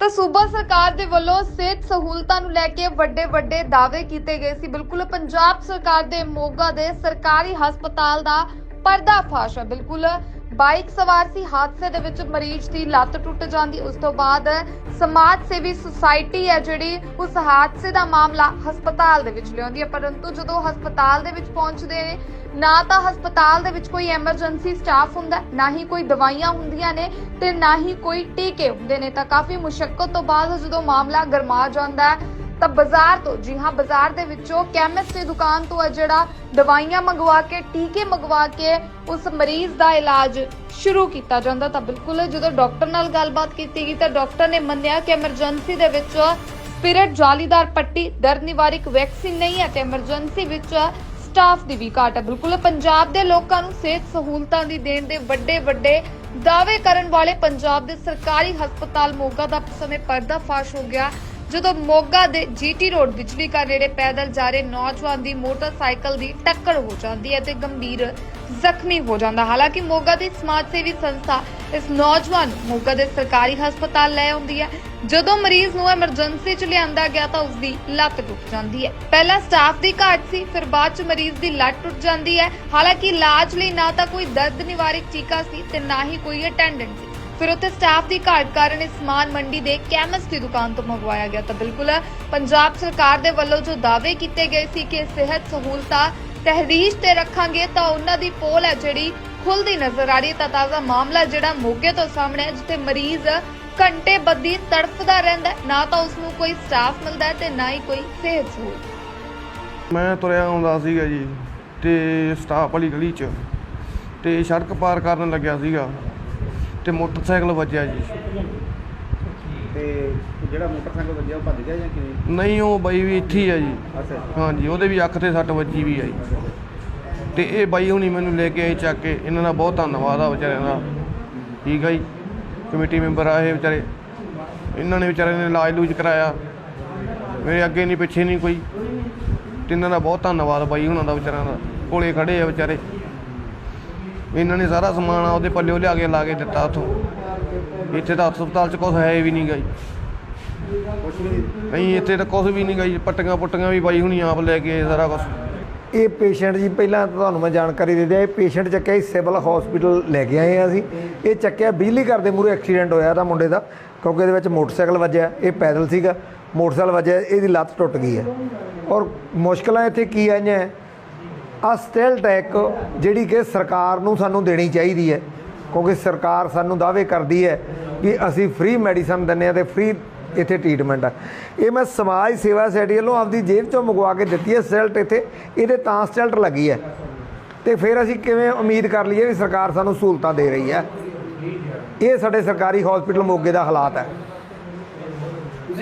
ਤਾਂ ਸੂਬਾ ਸਰਕਾਰ ਦੇ ਵੱਲੋਂ ਸਿਹਤ ਸਹੂਲਤਾਂ ਨੂੰ ਲੈ ਕੇ ਵੱਡੇ ਵੱਡੇ ਦਾਅਵੇ ਕੀਤੇ ਗਏ ਸੀ। ਬਿਲਕੁਲ ਪੰਜਾਬ ਸਰਕਾਰ ਦੇ ਮੋਗਾ ਦੇ ਸਰਕਾਰੀ ਹਸਪਤਾਲ ਦਾ ਪਰਦਾਫਾਸ਼ ਹੈ, ਬਿਲਕੁਲ। ਬਾਈਕ ਸਵਾਰ ਸੀ, ਹਾਦਸੇ ਦੇ ਵਿੱਚ ਮਰੀਜ਼ ਦੀ ਲੱਤ ਟੁੱਟ ਜਾਂਦੀ। ਉਸ ਤੋਂ ਬਾਅਦ ਸਮਾਜ ਸੇਵੀ ਸੁਸਾਇਟੀ ਹੈ ਜਿਹੜੀ ਉਸ ਹਾਦਸੇ ਦਾ ਮਾਮਲਾ ਹਸਪਤਾਲ ਦੇ ਵਿੱਚ ਲਿਆਉਂਦੀ ਹੈ। ਪਰੰਤੂ ਜਦੋਂ ਹਸਪਤਾਲ ਦੇ ਵਿੱਚ ਪਹੁੰਚਦੇ ਨੇ, ਨਾ ਤਾਂ ਹਸਪਤਾਲ ਦੇ ਵਿੱਚ ਕੋਈ ਐਮਰਜੈਂਸੀ ਸਟਾਫ ਹੁੰਦਾ, ਨਾ ਹੀ ਕੋਈ ਦਵਾਈਆਂ ਹੁੰਦੀਆਂ ਨੇ ਤੇ ਨਾ ਹੀ ਕੋਈ ਟੀਕੇ ਹੁੰਦੇ ਨੇ। ਤਾਂ ਕਾਫੀ ਮੁਸ਼ਕਲ ਤੋਂ ਬਾਅਦ ਜਦੋਂ ਮਾਮਲਾ ਗਰਮਾ ਜਾਂਦਾ ਹੈ ਤਾਂ ਬਾਜ਼ਾਰ ਤੋਂ, ਜੀ ਹਾਂ, ਬਾਜ਼ਾਰ ਦੇ ਵਿੱਚੋਂ ਕੈਮਿਸਟ ਦੀ ਦੁਕਾਨ ਤੋਂ ਹੈ ਜਿਹੜਾ ਦਵਾਈਆਂ ਮੰਗਵਾ ਕੇ, ਟੀਕੇ ਮੰਗਵਾ ਕੇ ਉਸ ਮਰੀਜ਼ ਦਾ ਇਲਾਜ ਸ਼ੁਰੂ ਕੀਤਾ ਜਾਂਦਾ ਤਾਂ ਬਿਲਕੁਲ ਜਦੋਂ ਡਾਕਟਰ ਨਾਲ ਗੱਲਬਾਤ ਕੀਤੀ ਗਈ ਤਾਂ ਡਾਕਟਰ ਨੇ ਮੰਨਿਆ ਕਿ ਐਮਰਜੈਂਸੀ ਦੇ ਵਿੱਚ ਸਪਿਰਿਟ ਜਾਲੀਦਾਰ ਪੱਟੀ ਦਰਦ ਨਿਵਾਰਕ ਵੈਕਸੀਨ ਨਹੀਂ ਹੈ ਤੇ ਐਮਰਜੈਂਸੀ ਵਿੱਚ ਸਟਾਫ ਦੀ ਵੀ ਘਾਟ ਹੈ। ਬਿਲਕੁਲ ਪੰਜਾਬ ਦੇ ਲੋਕਾਂ ਨੂੰ ਸਿਹਤ ਸਹੂਲਤਾਂ ਦੀ ਦੇਣ ਦੇ ਵੱਡੇ ਵੱਡੇ ਦਾਅਵੇ ਕਰਨ ਵਾਲੇ ਪੰਜਾਬ ਦੇ ਸਰਕਾਰੀ ਹਸਪਤਾਲ ਮੋਗਾ ਦਾ ਸਮੇਂ ਪਰਦਾ ਫਾਸ਼ ਹੋ ਗਿਆ। ਜਦੋਂ ਮੋਗਾ ਦੇ ਜੀਟੀ ਰੋਡ ਬਿਜਲੀ ਘਰ ਨੇੜੇ ਪੈਦਲ ਜਾ ਰਹੇ ਨੌਜਵਾਨ ਦੀ ਮੋਟਰਸਾਈਕਲ ਦੀ ਟੱਕਰ ਹੋ ਜਾਂਦੀ ਹੈ ਤੇ ਗੰਭੀਰ ਜ਼ਖਮੀ ਹੋ ਜਾਂਦਾ। ਹਾਲਾਂਕਿ ਮੋਗਾ ਦੀ ਸਮਾਜ ਸੇਵੀ ਸੰਸਥਾ ਇਸ ਨੌਜਵਾਨ ਨੂੰ ਮੋਗਾ ਦੇ ਸਰਕਾਰੀ ਹਸਪਤਾਲ ਲੈ ਆਉਂਦੀ ਹੈ। ਜਦੋਂ ਮਰੀਜ਼ ਨੂੰ ਐਮਰਜੈਂਸੀ ਚ ਲਿਆਂਦਾ ਗਿਆ ਤਾਂ ਉਸ ਦੀ ਲੱਤ ਟੁੱਟ ਜਾਂਦੀ ਹੈ। ਪਹਿਲਾਂ ਸਟਾਫ ਦੀ ਘਾਟ ਸੀ, ਫਿਰ ਬਾਅਦ ਚ ਮਰੀਜ਼ ਦੀ ਲੱਤ ਟੁੱਟ ਜਾਂਦੀ ਹੈ। ਹਾਲਾਂਕਿ ਇਲਾਜ ਲਈ ਨਾ ਤਾਂ ਕੋਈ ਦਰਦ ਨਿਵਾਰਕ ਟੀਕਾ ਸੀ ਤੇ ਨਾ ਹੀ ਕੋਈ ਅਟੈਂਡੈਂਟ ਸੀ। ਫਿਰ ਉੱਥੇ ਸਟਾਫ ਦੀ ਘਾਟ ਕਾਰਨ ਇਸ ਸਮਾਨ ਮੰਡੀ ਦੇ ਕੈਮਿਸਟ ਦੀ ਦੁਕਾਨ ਤੋਂ ਮੰਗਵਾਇਆ ਗਿਆ ਤਾਂ ਬਿਲਕੁਲ ਪੰਜਾਬ ਸਰਕਾਰ ਦੇ ਵੱਲੋਂ ਜੋ ਦਾਅਵੇ ਕੀਤੇ ਗਏ ਸੀ ਕਿ ਸਿਹਤ ਸਹੂਲਤਾਂ ਤਹਿਰੀਸ਼ ਤੇ ਰੱਖਾਂਗੇ ਤਾਂ ਉਹਨਾਂ ਦੀ ਪੋਲ ਹੈ ਜਿਹੜੀ ਖੁੱਲਦੀ ਨਜ਼ਰ ਆ ਰਹੀ ਤਾਂ ਤਾਜ਼ਾ ਮਾਮਲਾ ਜਿਹੜਾ ਮੋਗੇ ਤੋਂ ਸਾਹਮਣੇ ਹੈ, ਜਿੱਥੇ ਮਰੀਜ਼ ਘੰਟੇ ਬੱਧੀ ਤੜਫਦਾ ਰਹਿੰਦਾ ਨਾ ਤਾਂ ਉਸ ਨੂੰ ਕੋਈ ਸਟਾਫ ਮਿਲਦਾ ਹੈ ਤੇ ਨਾ ਹੀ ਕੋਈ ਸਿਹਤ ਸਹੂਲਤ। ਮੈਂ ਤੁਰਿਆ ਆਉਂਦਾ ਸੀਗਾ ਜੀ ਤੇ ਸਟਾਪ ਵਾਲੀ ਗਲੀ 'ਚ ਤੇ ਸੜਕ ਪਾਰ ਕਰਨ ਲੱਗਿਆ ਸੀਗਾ। ਤੇ ਮੋਟਰਸਾਈਕਲ ਵੱਜਿਆ ਜੀ। ਤੇ ਜਿਹੜਾ ਮੋਟਰਸਾਈਕਲ ਵੱਜਿਆ ਉਹ ਭੱਜ ਗਿਆ ਜਾਂ ਕਿਵੇਂ? ਨਹੀਂ ਉਹ ਬਾਈ ਵੀ ਇੱਥੇ ਹੀ ਆ ਜੀ। ਅੱਛਾ। ਹਾਂਜੀ ਉਹਦੇ ਵੀ ਅੱਖ ਤੇ ਸੱਟ ਵੱਜੀ ਵੀ ਆ ਜੀ। ਤੇ ਇਹ ਬਾਈ ਹੁਣੀ ਮੈਨੂੰ ਲੈ ਕੇ ਆਏ ਚੱਕ ਕੇ ਇਹਨਾਂ ਦਾ ਬਹੁਤ ਧੰਨਵਾਦ ਆ ਵਿਚਾਰਿਆਂ ਦਾ। ਠੀਕ ਆ ਜੀ। ਕਮੇਟੀ ਮੈਂਬਰ ਆ ਇਹ ਵਿਚਾਰੇ। ਇਹਨਾਂ ਨੇ ਵਿਚਾਰਿਆਂ ਨੇ ਇਲਾਜ ਲੂਜ ਕਰਾਇਆ। ਮੇਰੇ ਅੱਗੇ ਨਹੀਂ ਪਿੱਛੇ ਨਹੀਂ ਕੋਈ। ਤੇ ਇਹਨਾਂ ਦਾ ਬਹੁਤ ਧੰਨਵਾਦ ਬਾਈ ਹੁਣਾਂ ਦਾ ਵਿਚਾਰਿਆਂ ਦਾ। ਕੋਲੇ ਖੜੇ ਆ ਵਿਚਾਰੇ। ਇਹਨਾਂ ਨੇ ਸਾਰਾ ਸਮਾਨ ਆ ਉਹਦੇ ਪੱਲਿਓ ਲਿਆ ਕੇ ਲਾ ਕੇ ਦਿੱਤਾ ਉਥੋਂ। ਇੱਥੇ ਤਾਂ ਹਸਪਤਾਲ 'ਚ ਕੁਛ ਹੈ ਵੀ ਨਹੀਂ ਗਾ ਜੀ। ਨਹੀਂ ਇੱਥੇ ਤਾਂ ਕੁਛ ਵੀ ਨਹੀਂ ਗਾ ਜੀ, ਪੱਟੀਆਂ ਪੁੱਟੀਆਂ ਵੀ ਬਾਈ ਹੁਣੀ ਆਪ ਲੈ ਕੇ ਸਾਰਾ ਕੁਛ। ਇਹ ਪੇਸ਼ੈਂਟ ਜੀ, ਪਹਿਲਾਂ ਤੁਹਾਨੂੰ ਮੈਂ ਜਾਣਕਾਰੀ ਦੇ ਦਿਆਂ, ਇਹ ਪੇਸ਼ੈਂਟ ਚੱਕਿਆ ਸੀ ਸਿਵਲ ਹਸਪੀਟਲ ਲੈ ਕੇ ਆਏ ਹਾਂ ਅਸੀਂ। ਇਹ ਚੱਕਿਆ ਬਿਜਲੀ ਘਰ ਦੇ ਮੂਹਰੇ ਐਕਸੀਡੈਂਟ ਹੋਇਆ ਤਾਂ ਮੁੰਡੇ ਦਾ, ਕਿਉਂਕਿ ਇਹਦੇ ਵਿੱਚ ਮੋਟਰਸਾਈਕਲ ਵੱਜਿਆ, ਇਹ ਪੈਦਲ ਸੀਗਾ, ਮੋਟਰਸਾਈਕਲ ਵੱਜਿਆ, ਇਹਦੀ ਲੱਤ ਟੁੱਟ ਗਈ ਹੈ। ਔਰ ਮੁਸ਼ਕਲਾਂ ਇੱਥੇ ਕੀ ਆਈਆਂ? ਆ ਸਟੇਲ ਟੈਕ ਜਿਹੜੀ ਕਿ ਸਰਕਾਰ ਨੂੰ ਸਾਨੂੰ ਦੇਣੀ ਚਾਹੀਦੀ ਹੈ, ਕਿਉਂਕਿ ਸਰਕਾਰ ਸਾਨੂੰ ਦਾਅਵੇ ਕਰਦੀ ਹੈ ਕਿ ਅਸੀਂ ਫ੍ਰੀ ਮੈਡੀਸਨ ਦਿੰਦੇ ਹਾਂ ਤੇ ਫ੍ਰੀ ਇੱਥੇ ਟ੍ਰੀਟਮੈਂਟ ਆ। ਇਹ ਮੈਂ ਸਮਾਜ ਸੇਵਾ ਸੈਟੀ ਵੱਲੋਂ ਆਪਦੀ ਜੇਬ ਚੋਂ ਮੰਗਵਾ ਕੇ ਦਿੱਤੀ ਹੈ ਸਟੈਲਟ ਇੱਥੇ, ਇਹਦੇ ਤਾਂ ਸਟੈਲਟ ਲੱਗੀ ਹੈ। ਤੇ ਫਿਰ ਅਸੀਂ ਕਿਵੇਂ ਉਮੀਦ ਕਰ ਲਈਏ ਵੀ ਸਰਕਾਰ ਸਾਨੂੰ ਸਹੂਲਤਾਂ ਦੇ ਰਹੀ ਹੈ? ਇਹ ਸਾਡੇ ਸਰਕਾਰੀ ਹਸਪੀਟਲ ਮੋਗੇ ਦਾ ਹਾਲਾਤ ਹੈ।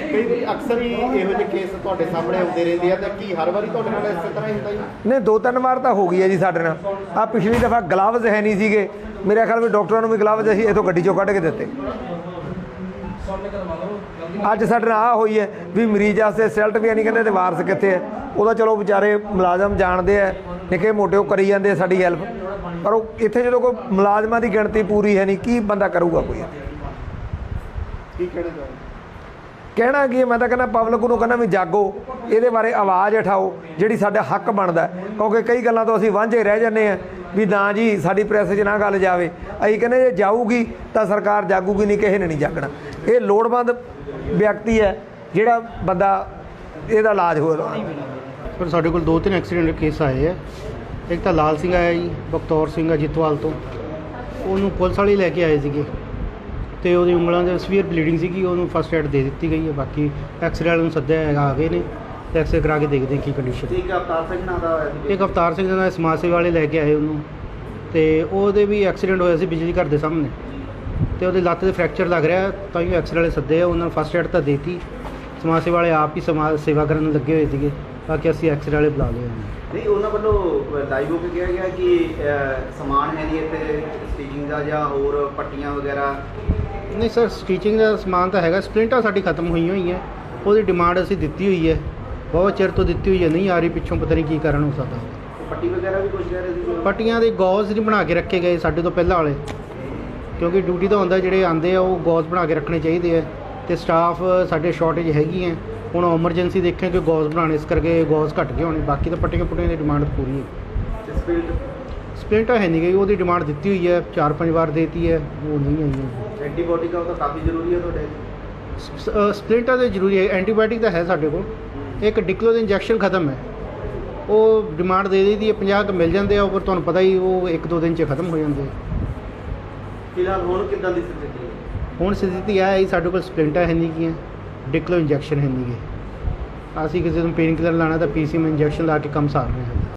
ਕਈ ਵਾਰੀ ਅਕਸਰ ਹੀ ਇਹੋ ਜਿਹੇ ਕੇਸ ਤੁਹਾਡੇ ਸਾਹਮਣੇ ਆਉਂਦੇ ਰਹਿੰਦੇ ਆ ਤਾਂ ਕੀ ਹਰ ਵਾਰੀ ਤੁਹਾਡੇ ਨਾਲ ਇਸੇ ਤਰ੍ਹਾਂ ਹੀ ਹੁੰਦਾ ਜੀ? ਨੇ ਦੋ ਤਿੰਨ ਵਾਰ ਤਾਂ ਹੋ ਗਈ ਹੈ ਜੀ ਸਾਡੇ ਨਾਲ। ਆ ਪਿਛਲੀ ਦਫਾ ਗਲਵਜ਼ ਹੈ ਨਹੀਂ ਸੀਗੇ। ਮੇਰੇ ਖਿਆਲ ਵੀ ਡਾਕਟਰਾਂ ਨੂੰ ਵੀ ਗਲਵਜ਼ ਅਸੀਂ ਇਥੋਂ ਗੱਡੀ ਚੋਂ ਕੱਢ ਕੇ ਦਿੱਤੇ। ਅੱਜ ਸਾਡੇ ਨਾਲ ਆ ਹੋਈ ਹੈ ਵੀ ਮਰੀਜ਼ ਵਾਸਤੇ ਰਿਜ਼ਲਟ ਵੀ ਨਹੀਂ ਕਹਿੰਦੇ ਤੇ ਵਾਰਸ ਕਿੱਥੇ ਹੈ? ਉਹਦਾ ਚਲੋ ਵਿਚਾਰੇ ਮੁਲਾਜ਼ਮ ਜਾਣਦੇ ਆ ਨਿੱਕੇ ਮੋਟੇ ਉਹ ਕਰੀ ਜਾਂਦੇ ਸਾਡੀ ਹੈਲਪ ਪਰ ਉਹ ਇੱਥੇ ਜਦੋਂ ਕੋਈ ਮੁਲਾਜ਼ਮਾਂ ਦੀ ਗਿਣਤੀ ਪੂਰੀ ਹੈ ਨਹੀਂ ਕੀ ਬੰਦਾ ਕਰੂਗਾ ਕੋਈ? ਕੀ ਕਹਿਣਾ ਚਾਹੁੰਦੇ ਕਹਿਣਾ ਕੀ ਮੈਂ ਤਾਂ ਕਹਿੰਦਾ ਪਬਲਿਕ ਨੂੰ ਕਹਿੰਦਾ ਵੀ ਜਾਗੋ, ਇਹਦੇ ਬਾਰੇ ਆਵਾਜ਼ ਉਠਾਓ, ਜਿਹੜੀ ਸਾਡਾ ਹੱਕ ਬਣਦਾ ਕਿਉਂਕਿ ਕਈ ਗੱਲਾਂ ਤੋਂ ਅਸੀਂ ਵਾਂਝੇ ਰਹਿ ਜਾਂਦੇ ਆ ਵੀ ਨਾ ਜੀ, ਸਾਡੀ ਪ੍ਰੈਸ 'ਚ ਨਾ ਗੱਲ ਜਾਵੇ। ਅਸੀਂ ਕਹਿੰਦੇ ਜੇ ਜਾਊਗੀ ਤਾਂ ਸਰਕਾਰ ਜਾਗੂਗੀ, ਨਹੀਂ ਕਿਸੇ ਨੇ ਨਹੀਂ ਜਾਗਣਾ। ਇਹ ਲੋੜਵੰਦ ਵਿਅਕਤੀ ਹੈ, ਜਿਹੜਾ ਬੰਦਾ ਇਹਦਾ ਇਲਾਜ ਹੋ ਪਰ ਸਾਡੇ ਕੋਲ ਦੋ ਤਿੰਨ ਐਕਸੀਡੈਂਟ ਕੇਸ ਆਏ ਆ। ਇੱਕ ਤਾਂ ਲਾਲ ਸਿੰਘ ਆਇਆ ਜੀ, ਬਖਤੌਰ ਸਿੰਘ ਆ ਜਿੱਤਵਾਲ ਤੋਂ। ਉਹਨੂੰ ਪੁਲਿਸ ਵਾਲੇ ਲੈ ਕੇ ਆਏ ਸੀਗੇ। ਤੇ ਉਹਦੀ ਉਂਗਲਾਂ ਦੇ ਸਵੀਅਰ ਬਲੀਡਿੰਗ ਸੀਗੀ ਉਹਨੂੰ ਫਸਟ ਐਡ ਦੇ ਦਿੱਤੀ ਗਈ ਹੈ ਬਾਕੀ ਐਕਸਰੇ ਵਾਲੇ ਨੂੰ ਸੱਦਿਆ ਹੈਗਾ ਆ ਗਏ ਨੇ ਤੇ ਐਕਸਰੇ ਕਰਾ ਕੇ ਦੇਖਦੇ ਹਾਂ ਕੀ ਕੰਡੀਸ਼ਨ ਠੀਕ ਅਵਤਾਰ ਸਿੰਘ ਨਾਂ ਦਾ ਹੋਇਆ ਸੀ ਇੱਕ ਅਵਤਾਰ ਸਿੰਘ ਦਾ ਸਮਾਜ ਸੇਵਾ ਵਾਲੇ ਲੈ ਕੇ ਆਏ ਉਹਨੂੰ ਤੇ ਉਹਦੇ ਵੀ ਐਕਸੀਡੈਂਟ ਹੋਇਆ ਸੀ ਬਿਜਲੀ ਘਰ ਦੇ ਸਾਹਮਣੇ। ਤੇ ਉਹਦੇ ਲੱਤ ਦੇ ਫ੍ਰੈਕਚਰ ਲੱਗ ਰਿਹਾ ਤਾਂ ਹੀ ਐਕਸਰੇ ਵਾਲੇ ਸੱਦੇ ਆ ਉਹਨਾਂ ਨੂੰ ਫਸਟ ਐਡ ਤਾਂ ਦੇਤੀ। ਸਮਾਜ ਸੇਵਾ ਵਾਲੇ ਆਪ ਹੀ ਸਮਾਜ ਸੇਵਾ ਕਰਨ ਨੂੰ ਲੱਗੇ ਹੋਏ ਸੀਗੇ ਬਾਕੀ ਅਸੀਂ ਐਕਸਰੇ ਵਾਲੇ ਬੁਲਾ ਲਏ ਨਹੀਂ ਉਹਨਾਂ ਵੱਲੋਂ ਲਾਈਵ ਹੋ ਕੇ ਕਿਹਾ ਗਿਆ ਕਿ ਸਮਾਨ ਹੈ ਨਹੀਂ ਇੱਥੇ ਸਟੀਚਿੰਗ ਦਾ ਜਾਂ ਹੋਰ ਪੱਟੀਆਂ ਵਗੈਰਾ। ਨਹੀਂ ਸਰ ਸਟੀਚਿੰਗ ਦਾ ਸਮਾਨ ਤਾਂ ਹੈਗਾ ਸਪਲਿੰਟਾਂ ਸਾਡੀ ਖਤਮ ਹੋਈਆਂ ਹੋਈਆਂ। ਉਹਦੀ ਡਿਮਾਂਡ ਅਸੀਂ ਦਿੱਤੀ ਹੋਈ ਹੈ। ਬਹੁਤ ਚਿਰ ਤੋਂ ਦਿੱਤੀ ਹੋਈ ਹੈ ਨਹੀਂ ਆ ਰਹੀ ਪਿੱਛੋਂ ਪਤਾ ਨਹੀਂ ਕੀ ਕਾਰਨ ਹੋ ਸਕਦਾ। ਪੱਟੀ ਵਗੈਰਾ ਵੀ ਕੁਝ ਕਹਿ ਰਹੇ ਸੀ? ਪੱਟੀਆਂ ਦੇ ਗੌਜ਼ ਨਹੀਂ ਬਣਾ ਕੇ ਰੱਖੇ ਗਏ ਸਾਡੇ ਤੋਂ ਪਹਿਲਾਂ ਵਾਲੇ। ਕਿਉਂਕਿ ਡਿਊਟੀ ਦਾ ਹੁੰਦਾ ਜਿਹੜੇ ਆਂਦੇ ਆ ਉਹ ਗੌਜ਼ ਬਣਾ ਕੇ ਰੱਖਣੇ ਚਾਹੀਦੇ ਆ। ਤੇ ਸਟਾਫ ਸਾਡੇ ਸ਼ਾਰਟੇਜ ਹੈਗੀ ਹੈ। ਹੁਣ ਐਮਰਜੈਂਸੀ ਦੇਖਿਆ ਕਿ ਗੌਜ਼ ਬਣਾਉਣੇ ਇਸ ਕਰਕੇ ਗੌਜ਼ ਘਟ ਗਏ ਹੋਣੇ। ਬਾਕੀ ਤਾਂ ਪੱਟੀਆਂ ਪੁੱਟੀਆਂ ਦੀ ਡਿਮਾਂਡ ਪੂਰੀ ਹੈ। ਸਪਲਿੰਟਰ ਹੈ ਨਹੀਂ ਗਈ ਉਹਦੀ ਡਿਮਾਂਡ ਦਿੱਤੀ ਹੋਈ ਹੈ ਚਾਰ ਪੰਜ ਵਾਰ ਦੇਤੀ ਹੈ ਉਹ ਨਹੀਂ ਆਈ ਹੈ ਐਂਟੀਬਾਇਓਟਿਕ ਉਹ ਤਾਂ ਕਾਫੀ ਜ਼ਰੂਰੀ ਹੈ ਤੁਹਾਡੇ। ਸਪਲਿੰਟਰ ਤੇ ਜ਼ਰੂਰੀ ਹੈ ਐਂਟੀਬਾਇਓਟਿਕ ਤਾਂ ਹੈ ਸਾਡੇ ਕੋਲ। ਇੱਕ ਡਿਕਲੋ ਦਾ ਇੰਜੈਕਸ਼ਨ ਖਤਮ ਹੈ। ਉਹ ਡਿਮਾਂਡ ਦੇ ਦਿੱਤੀ ਹੈ 50 ਕ ਮਿਲ ਜਾਂਦੇ ਆ ਉਹ ਪਰ ਤੁਹਾਨੂੰ ਪਤਾ ਹੀ ਉਹ ਇੱਕ ਦੋ ਦਿਨ ਚ ਖਤਮ ਹੋ ਜਾਂਦੇ ਆ। ਫਿਲਹਾਲ ਹੁਣ ਕਿੱਦਾਂ ਦੀ ਸਥਿਤੀ ਹੈ? ਹੁਣ ਸਥਿਤੀ ਇਹ ਹੈ ਸਾਡੇ ਕੋਲ ਸਪਲਿੰਟਰ ਹੈ ਨਹੀਂ ਗੀਆਂ ਡਿਕਲੋ ਇੰਜੈਕਸ਼ਨ ਹੈ ਨਹੀਂ ਗੇ ਅਸੀਂ ਕਿਸੇ ਨੂੰ ਪੇਨ ਕਿਲਰ ਲਾਣਾ ਤਾਂ ਪੀਸੀਐਮ ਇੰਜੈਕਸ਼ਨ ਲਾ ਕੇ ਕੰਮ ਸਾਰ ਰਹੇ ਹਾਂ।